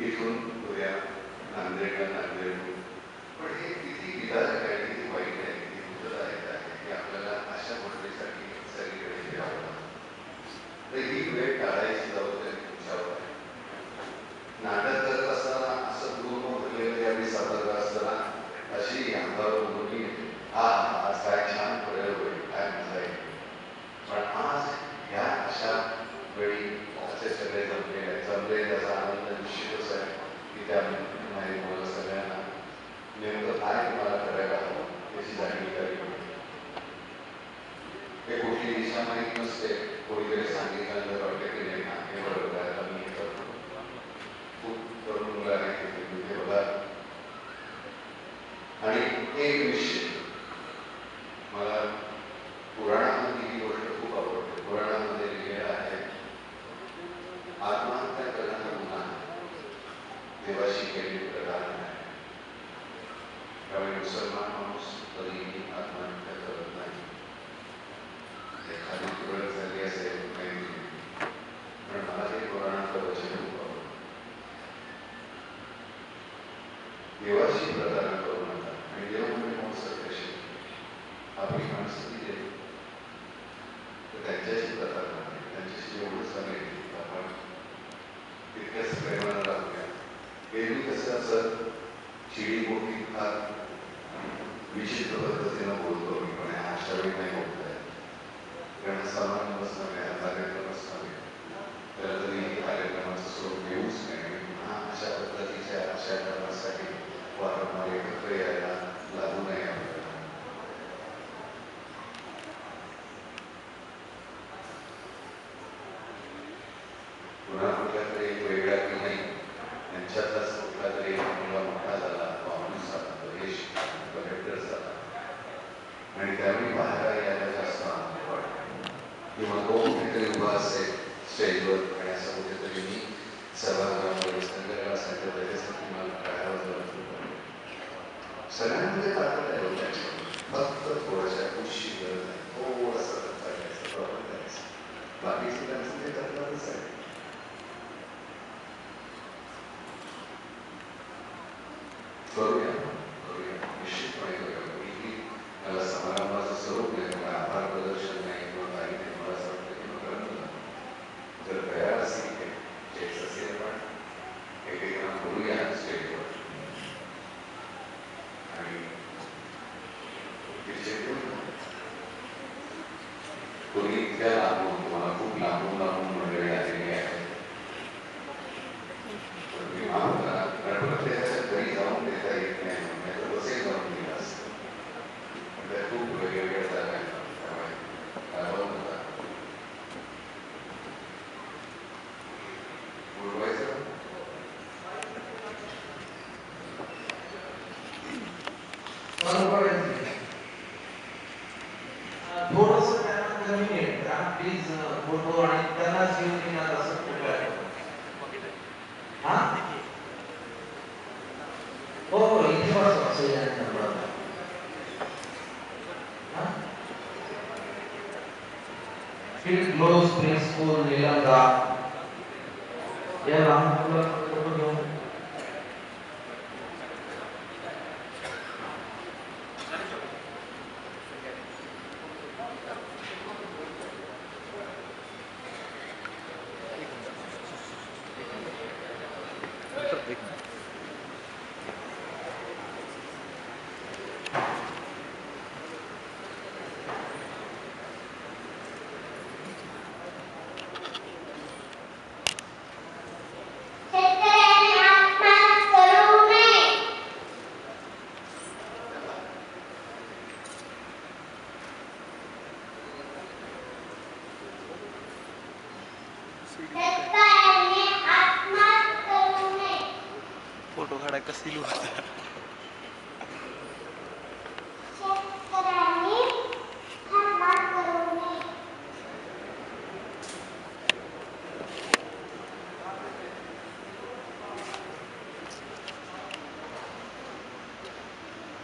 इथून उद्या नांदेडला नांदेड पण हे किती विधायक आहे किती वाईट आहे किती मुदतदायक आहे हे आपल्याला तर ही वेळ टाळायची जबाबदारी तुमच्यावर नाटक करत असताना असं पूर्ण भरलेलं यावेळी करत असताना अशी अंगावर मुली हा आज काय छान प्रयोग होईल काय मजा येईल. पण आज ह्या अशा वेळी असे सगळे जमले जमले त्याचा आनंद निश्चितच आहे की त्या मुलं आहेत तिथे, तिथे बघा आणि एक निश्चित मला पुराणामध्ये ही गोष्ट खूप आवडते पुराणामध्ये लिहिलेलं आहे आत्महत्या करणं गुन्हा देवाशी केलेली प्रकार आहे त्यामुळे मुसलमान माणूस कधीही आत्महत्या देवाशी प्रदान करू नका आणि कशी आपली माणसं दिली त्यांच्याशी प्रदान करणे त्यांच्याशी एवढं चांगले एकत्र लागू नये पुन्हा कुठल्या तरी एक वेगळ्या की नाही यांच्यातलाच कुठला तरी मुलगा मोठा झाला माणूस झाला महेश कलेक्टर झाला आणि त्यावेळी बाहेर यायला जास्त आनंद वाटतो किंवा तो कुठेतरी उभा असेल स्टेजवर करायचं बाकीचे त्यांचं ते करणारच आहे करूया करूया निश्चितपणे करूया कोणीही मला समारंभाचं स्वरूप नाही मला आभार प्रदर्शन नाही किंवा काही नाही मला असं वाटतं की मग करणं जर तयार असेल ते चेक्स असेल पण एकेकांना बोलूया स्टेजवर आणि तिचे कोणी इतक्या थोडंसं त्यांना कमी आहे कारण प्लीज़ फ़ोटो आणि त्यांना जीव देण्यात असं खूप आहे हा हो हो इथे बसवा सह्याद्री नंबरला. हा? Field Glows Preschool निलंगा या लहान ignorance. Thank you. फोटो कसिलो होता